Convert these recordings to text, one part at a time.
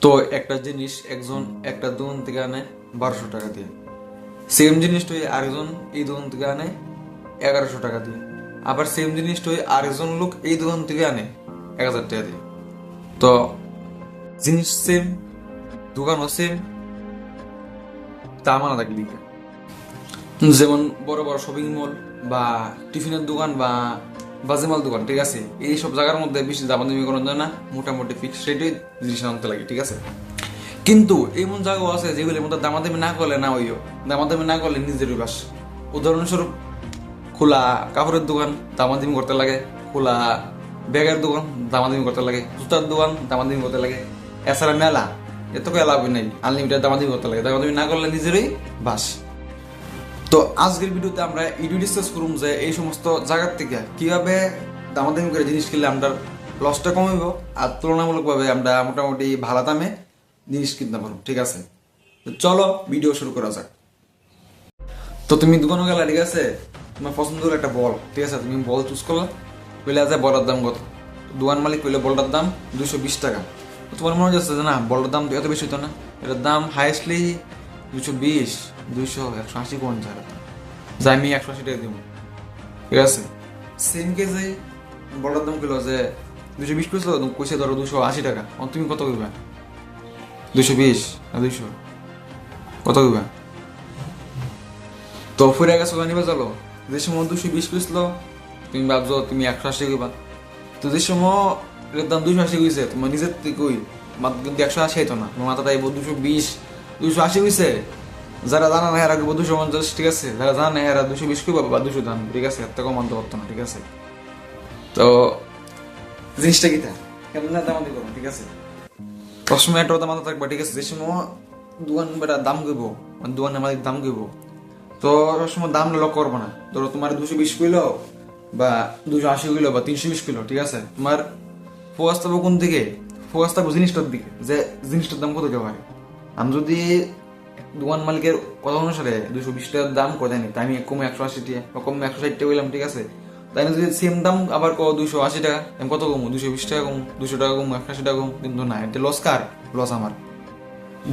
তো একটা জিনিস একজন একটা দোকান থেকে আনে বারোশো টাকা দিয়ে। সেম জিনিসটাই আরেকজন এই দোকান থেকে আনে এগারোশো টাকা দিয়ে। আবার সেম জিনিসটাই আরেকজন লোক এই দোকান থেকে আনে এক হাজার টাকা দিয়ে। তো জিনিস সেম দোকানও সেম থাকলে লিখে যেমন বড় বড় শপিং মল বা টিফিনের দোকান বা বাজেমাল দোকান, ঠিক আছে? এই সব জায়গার মধ্যে বেশি দামাদামি করানো যায় না মোটামুটি ফিক্সড রেটে জিনিস আনতে লাগে, ঠিক আছে? কিন্তু এমন জায়গাও আছে যেগুলির মধ্যে দামাদামি না করলে না হইও। দামাদামি না করলে নিজেরই বাস উদাহরণস্বরূপ, খোলা কাপড়ের দোকান, দামাদামি করতে লাগে। খোলা ব্যাগের দোকান, দামাদামি করতে লাগে। জুতার দোকান, দামাদামি করতে লাগে। এছাড়া মেলা, এত কোনো লাভ নেই। আনলিমিটেড দামাদামি করতে লাগে। দামাদামি না করলে নিজেরই বাস। তো আজকের ভিডিওতে আমরা ইডু ডিসকাস করুম যে এই সমস্ত জায়গার থেকে কীভাবে দামাদামি করে জিনিস কিনলে আমরা লসটা কমাইব আর তুলনামূলকভাবে আমরা মোটামুটি ভালো দামে জিনিস কিনতে পারব, ঠিক আছে? তো চলো ভিডিও শুরু করা যাক। তো তুমি দোকানে গেলা, ঠিক আছে? তোমার পছন্দ হলো একটা বল, ঠিক আছে? তুমি বল চুজ করলা কইলে আছে বলার দাম কত? দোকান মালিক কইলে বলটার দাম দুশো বিশ টাকা। তোমার মনে হচ্ছে যে না, বলটার দাম এত বেশি হতো না, এটার দাম হাইয়েস্টলি দুশো বিশ। দুইশো একশো আশি জায়গা যাই, আমি একশো আশি টাকা দিব। ঠিক আছে? সেম কেসে বলটার দাম কইলো যে দুশো বিশ কইছিল কইছে ধরো দুশো আশি টাকা। তুমি কত কইবা? দুশো বিশ না দুইশো? কত কইবা? তো ফুরে গেছো নিবে চলো। যে সময় দুশো বিশ কইছিল, তুমি ভাবছ তুমি একশো আশি কইবা। তো যে সময় এর দাম দুশো আশি কইছে, তোমার নিজের কই? কিন্তু একশো আশি হইতো না। তোমার মাথাটা দুশো বিশ দুশো আশি কইছে। যারা জানা না এরা দুশো পঞ্চাশ, ঠিক আছে? যারা জানা না এরা দুশো বিশ কইবা বা দুশো দাম ঠিক আছে? এত কম পারতো না, ঠিক আছে? তো জিনিসটা কি তা? কেমন না দাম দিব ঠিক আছে? সবসময় একটা কথা মাথা থাকবে, ঠিক আছে? যে সময় দোকান বেটা দাম কইব মানে দোকানের মালিক দাম কইব তো সবসময় দাম লক করব না। ধরো তোমার দুশো বিশ কিলো বা দুশো আশি কিলো বা তিনশো বিশ কিলো, ঠিক আছে? তোমার ফোকাস থাকব কোন দিকে? ফোকাস থাকব জিনিসটার দিকে, যে জিনিসটার দাম কত কেউ আমি যদি দোকান মালিকের কথা অনুসারে দুশো বিশ টাকার দাম করে দেয়নি। তাই আমি কমে একশো আশি টাকা কমে একশো ষাট টাকা বললাম ঠিক আছে? তাই না যদি সেম দাম আবার কো দুশো আশি টাকা আমি কত কমু? দুশো বিশ টাকা কম দুশো টাকা কম, একশো আশি টাকা কম। কিন্তু না এটা লস কার? লস আমার।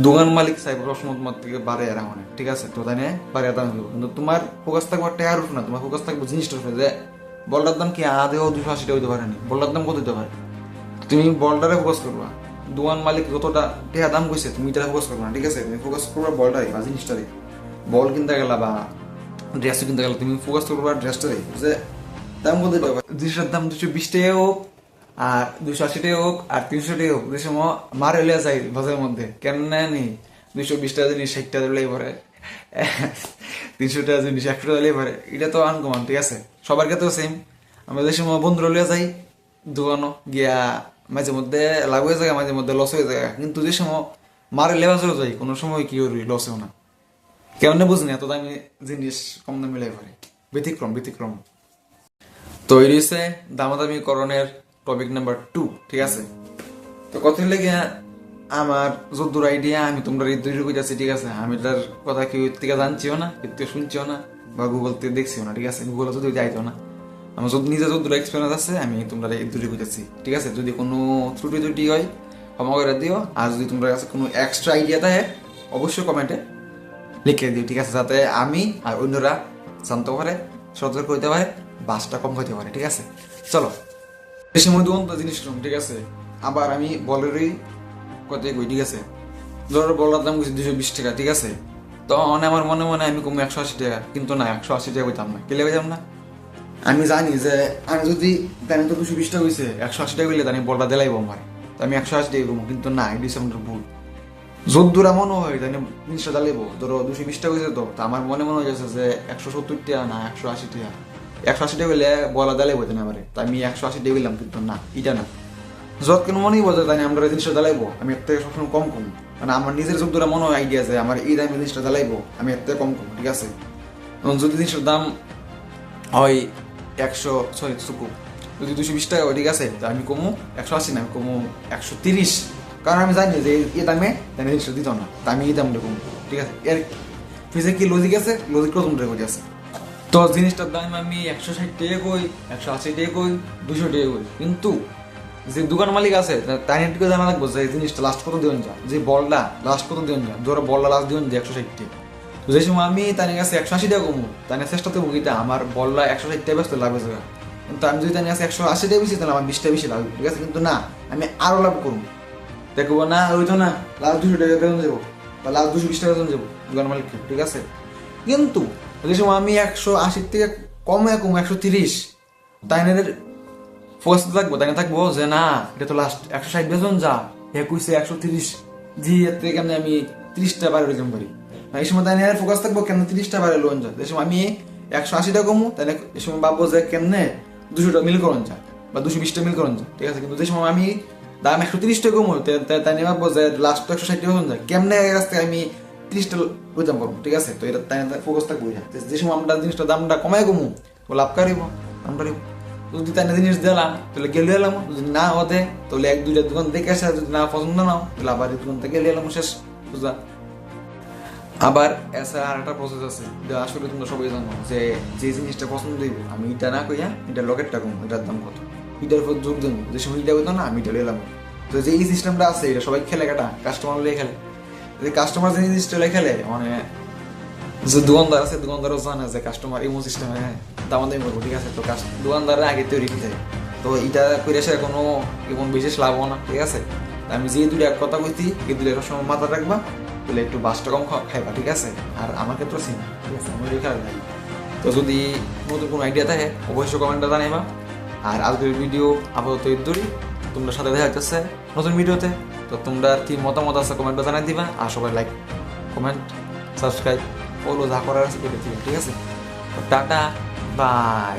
দোকান মালিক চাইব রসমত তোমার থেকে বাড়ে আর মানে ঠিক আছে? তো তাই না বাড়ে দাম দিব কিন্তু তোমার ফোকাস থাকবে টায়ার উপর না, তোমার ফোকাস থাকবে জিনিসটার উপরে। যে বলটার দাম কি আদেও দুশো আশি টাকা হইতে পারেনি বলটার দাম কত দিতে পারে? তুমি বলটারে ফোকাস করবা। দোকান মালিক যতটা টাকা দাম কইছে, তুমি এটা ফোকাস করবা না, ঠিক আছে? তুমি ফোকাস করবা বলটারে বা জিনিসটারে বল কিনতে গেলা বা ড্রেস কিনতে গেলে, তুমি ফোকাস করবা ড্রেসটারে যে দাম বলতে দিতে পারে জিনিসটার দাম দুশো বিশ টাকা হোক, আর দুশো আশি টাকা হোক, আর তিনশো টাকা হোক, যে সময় মার হইলে যাই বাজারের মধ্যে। কেন নেয়নি দুশো বিশ টাকা জিনিস ষাট টাকা দিলেই পরে। তিনশো টাকা জিনিস একশো টাকা দিলেই পরে। এটা তো আনকমন ঠিক আছে? সবার ক্ষেত্রেও সেম আমরা যে সময় বন্ধুরা লিয়ে যাই দোকানো গিয়া মাঝে মধ্যে লাভ হয়ে যায়, মাঝে মধ্যে লস হয়ে যায়। কিন্তু যে সময় মারে লেবা চলে যায়, কোনো সময় কি করি লস হয় না। কেমন বুঝনি, এত দামি জিনিস কম দামে লাই পারে ব্যতিক্রম ব্যতিক্রম। তো এই হচ্ছে দামাদামি করণের টপিক নাম্বার টু ঠিক আছে? তো কত লেগে আমার যদ্দুর আইডিয়া আমি তোমরা এই দুই যাচ্ছি ঠিক আছে? আমি তার কথা কেউ থেকে জানছিও না কেউ শুনছিও না, বা গুগল থেকে দেখছিও না, ঠিক আছে? গুগলে যদি যাইতো না। আমার যদি নিজে যদ্দুর এক্সপিরিয়েন্স আছে, আমি তোমরা এই দুই যাচ্ছি ঠিক আছে? যদি কোনো ত্রুটি ত্রুটি হয়, ক্ষমা করে দিও। আর যদি তোমরা কাছে কোনো এক্সট্রা আইডিয়া থাকে, অবশ্যই কমেন্টে লিখে দিও, ঠিক আছে? যাতে আমি আর অন্যরা জানতে পারে, সতর্ক হইতে পারে, বাসটা কম হইতে পারে, ঠিক আছে? চলো। বেশি দুরন্ত জিনিস ঠিক আছে? আবার আমি বলেরই কথাই কই, ঠিক আছে? ধরো বলার দাম গেছে দুশো বিশ টাকা, ঠিক আছে? তখন আমার মনে মনে আমি কমে একশো আশি টাকা, কিন্তু না, একশো আশি টাকা হইতাম না। কেলে হইতাম না? আমি জানি যে আমি যদি তাই তো দুশো বিশটা হয়েছে একশো আশি টাকা হইলে তাই বলটা দিলাইব আমার। তো আমি একশো আশি করব, কিন্তু না, এই ডিসেম্বর ভুল যদ্দূর মনে হয় তাই জিনিসটা জ্বালাইবো ধরো দুশো বিশটা হয়েছে তো, তা আমার মনে মনে হয়েছে যে একশো সত্তর টাকা না, একশো আশি টাকা একশো আশি টাকা হইলে বলা দালাইবো না আমারে, তা আমি একশো আশি টাকা হইলাম কিন্তু না, এটা না। যত কেন মনেই বোঝা তাই আমরা জিনিসটা জ্বালাইবো আমি এর থেকে সবসময় কম কম মানে আমার নিজের যদ্দূর মনে হয় আইডিয়া আছে আমার এই দামে জিনিসটা জ্বালাইবো আমি এর থেকে কম কম ঠিক আছে? যদি জিনিসটার দাম হয় একশো সরি সুকু যদি দুশো বিশ টাকা ঠিক আছে তা আমি কমু একশো আশি, না আমি কমু একশো তিরিশ। কারণ আমি জানি যে এই দামে দামে জিনিসটা দিত না, তা আমি এই দামটা কমু। ঠিক আছে? এর ফিজে কি লজিক আছে? লজিক প্রথম রেকর্ড আছে? তো জিনিসটার দাম আমি একশো ষাট টাকা কই, একশো আশি টাকা কই, দুশো টাকা কই। কিন্তু যে দোকান মালিক আছে তাই একটু জানা লাগবো যে জিনিসটা লাস্ট কত দিন যা? যে বলটা লাস্ট কত দিন যা? ধরো বলটা লাস্ট দিন যা একশো ষাটটি তো যে সময় আমি তার কাছে একশো আশি টাকা কমু তার চেষ্টা তো আমার বলটা একশো ষাট টাকা ব্যস্ত লাভে যাবে কিন্তু আমি যদি তার কাছে একশো আশি টাকা বেশি তাহলে আমার বিশটা বেশি লাগবে। ঠিক আছে? কিন্তু না আমি আরও লাভ করব। দেখব না ওই তো না। লাস্ট দুশো টাকা বেতন যাব বা লাস্ট দুশো বিশ টাকা বেতন যাব দোকান মালিককে ঠিক আছে? কিন্তু যে সময় আমি একশো আশির থেকে কমে কম একশো তিরিশ তাই ফোকাস থাকব তাই থাকব? যে না এটা তো লাস্ট একশো ষাট বেতন যা। একুশে একশো তিরিশ। জি এর থেকে আমি তিরিশটা বারে রেজাম পারি না, এই সময় তাই না ফোকাস থাকব কেন তিরিশটা বারে লোন যা এই সময় আমি একশো আশি টাকা কমু না এই সময় ভাববো যে কেমনে দুশো টাকা মিল করন যা, বা দুশো বিশটা মিল করন যা, ঠিক আছে? কিন্তু যে সময় আমি দাম একশো তিরিশ টাকা কমু তাই নিয়ে ভাববো যে লাস্ট একশো ষাট টাকা যায় কেমনে এই রাস্তায় আমি তিরিশটা রেজাম করব, ঠিক আছে? তো এটা তাই ফোকাস থাকব যে। সময় আমরা জিনিসটা দামটা কমাই কমু, তো লাভ কারিব আমরা যদি তাই জিনিস দিলাম, তাহলে গেলে এলাম। যদি না হতে তাহলে এক দুইটা দোকান দেখে আসে, যদি না পছন্দ নাও, তাহলে আবার দোকান থেকে গেলে এলাম শেষ, বুঝলা? আবার এছাড়া আর একটা প্রসেস আছে আসলে তোমরা সবাই জানো, যে যে জিনিসটা পছন্দ হইব, আমি এটা না কইয়া এটা লকেটটা কম এটার দাম কত? এটার উপর জোর দেবো, যে সময় এটা না, আমি এটা এলাম তো যে এই সিস্টেমটা আছে, এটা সবাই খেলে কাটা কাস্টমার লিয়ে খেলে। যে কাস্টমার যে জিনিসটা লিয়ে খেলে মানে যে দোকানদার আছে, দোকানদারও জানে যে কাস্টমার ইমো সিস্টেমে দামাদামি করব, ঠিক আছে? তো দোকানদাররা আগে তৈরি করে দেয়। তো এটা করে সে কোনো, এমন বিশেষ লাভ না, ঠিক আছে? আমি যে এক কথা কইতি এই দুটো একটা সময় মাথা রাখবা। তাহলে একটু বাসটা কম খাইবা, ঠিক আছে? আর আমাকে তো চিনি, ঠিক আছে? এই তো যদি নতুন কোনো আইডিয়া থাকে, অবশ্যই কমেন্টে জানাইবা। আর আজকের ভিডিও আপাতত দূরই তোমরা সাথে দেখা যাচ্ছে নতুন ভিডিওতে তো তোমরা কি মতামত আছে কমেন্টে জানাই দিবা। আর সবাই লাইক কমেন্ট সাবস্ক্রাইব ফলো যা করার আছে ঠিক আছে? Tata bye